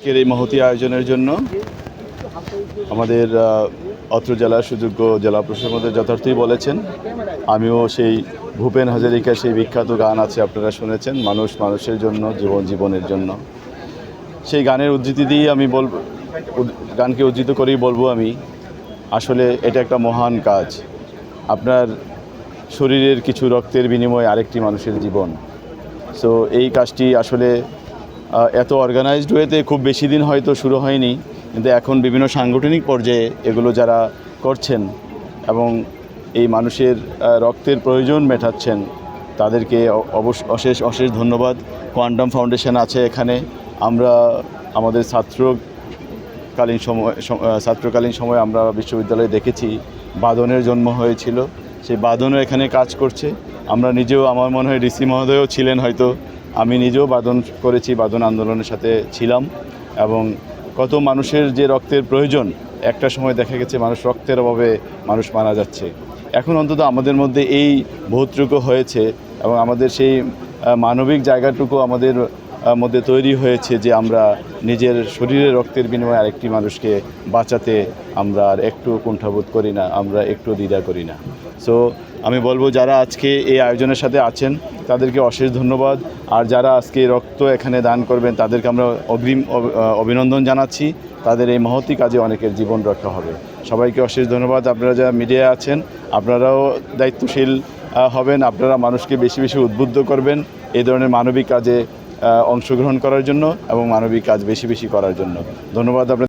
আজকের এই মহতি আয়োজনের জন্য আমাদের অত্র জেলার সুযোগ্য জেলা প্রশাসক মধ্যে যথার্থই বলেছেন। আমিও সেই ভূপেন হাজারিকা সেই বিখ্যাত গান আছে আপনারা শুনেছেন, মানুষ মানুষের জন্য, জীবন জীবনের জন্য। সেই গানের উদ্ধৃতি দিয়ে আমি উদ- গানকে উদ্ধৃত করেই বলব আমি, আসলে এটা একটা মহান কাজ। আপনার শরীরের কিছু রক্তের বিনিময়ে আরেকটি মানুষের জীবন। সো এই কাজটি আসলে এত অর্গানাইজড ওয়েতে খুব বেশি দিন হয়তো শুরু হয়নি, কিন্তু এখন বিভিন্ন সাংগঠনিক পর্যায়ে এগুলো যারা করছেন এবং এই মানুষের রক্তের প্রয়োজন মেটাচ্ছেন, তাদেরকে অশেষ অশেষ ধন্যবাদ। কোয়ান্টাম ফাউন্ডেশন আছে এখানে। আমরা আমাদের ছাত্রকালীন সময় ছাত্রকালীন সময় আমরা বিশ্ববিদ্যালয়ে দেখেছি, বাদনের জন্ম হয়েছিল। সেই বাদনও এখানে কাজ করছে। আমরা নিজেও, আমার মনে হয় ডিসি মহোদয়ও ছিলেন হয়তো আমি নিজেও বাদন করেছি, বাদন আন্দোলনের সাথে ছিলাম এবং কত মানুষের যে রক্তের প্রয়োজন, একটা সময় দেখা গেছে মানুষ রক্তের অভাবে মানুষ মারা যাচ্ছে। এখন অন্তত আমাদের মধ্যে এই বোধটুকু হয়েছে এবং আমাদের সেই মানবিক জায়গাটুকু আমাদের মধ্যে তৈরি হয়েছে যে আমরা নিজের শরীরের রক্তের বিনিময়ে আরেকটি মানুষকে বাঁচাতে আমরা আর একটু কুণ্ঠাবোধ করি না, আমরা একটু দ্বিধা করি না। সো আমি বলব যারা আজকে এই আয়োজনের সাথে আছেন, তাদেরকে অশেষ ধন্যবাদ। আর যারা আজকে রক্ত এখানে দান করবেন, তাদেরকে আমরা অগ্রিম অভিনন্দন জানাচ্ছি। তাদের এই মহতি কাজে অনেকের জীবন রক্ষা হবে। সবাইকে অশেষ ধন্যবাদ। আপনারা যারা মিডিয়ায় আছেন, আপনারাও দায়িত্বশীল হবেন। আপনারা মানুষকে বেশি বেশি উদ্বুদ্ধ করবেন। এই ধরনের মানবিক কাজে অংশগ্রহণ করার জন্য এবং মানবিক কাজ বেশি বেশি করার জন্য। ধন্যবাদ আপনাদের।